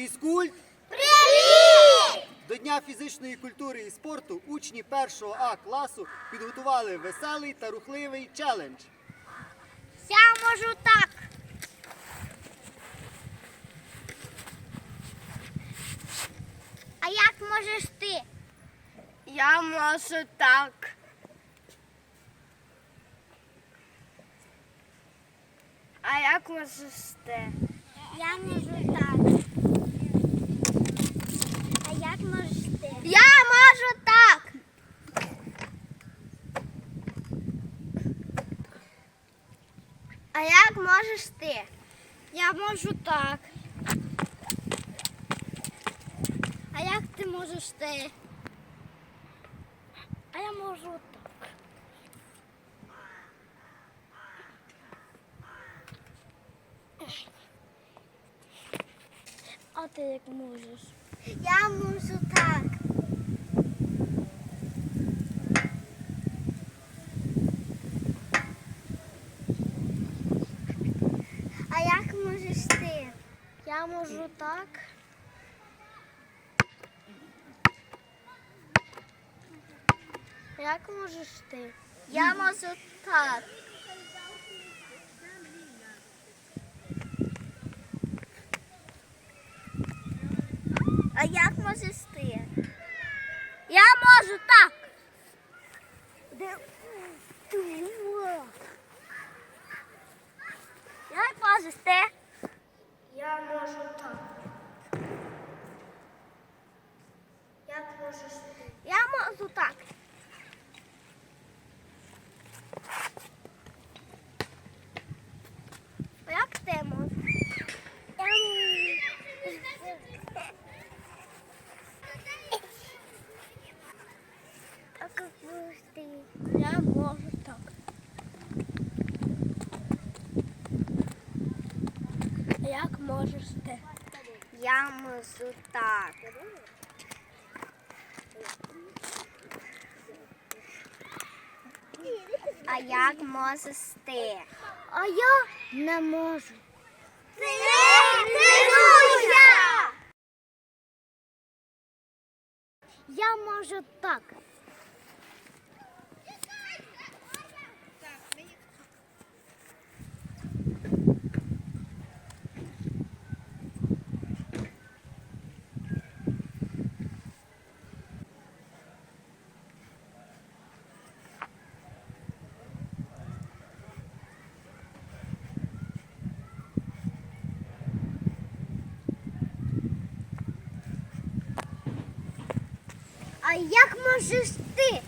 Фізкульт! Привіт! До Дня фізичної культури і спорту учні 1 А класу підготували веселий та рухливий челендж. Я можу так. А як можеш ти? Я можу так. А як можеш ти? Я можу так. А як можеш ти? Я можу так. А як можеш ти? Я можу так. А як ти можеш ти? А я можу так. А ти як можеш? Я можу так. А як можеш ти? Я можу так. Як можеш ти? Я можу так. А як можеш ти? Я можу так. Де? Як можеш ти? Я можу так. Як можеш ти? Я можу так. А як ти можеш? А як можеш ти? Я можу так. А ти? Я можу так. А як можеш ти? А я не можу. Тренуйся! Я можу так. А як можеш ти?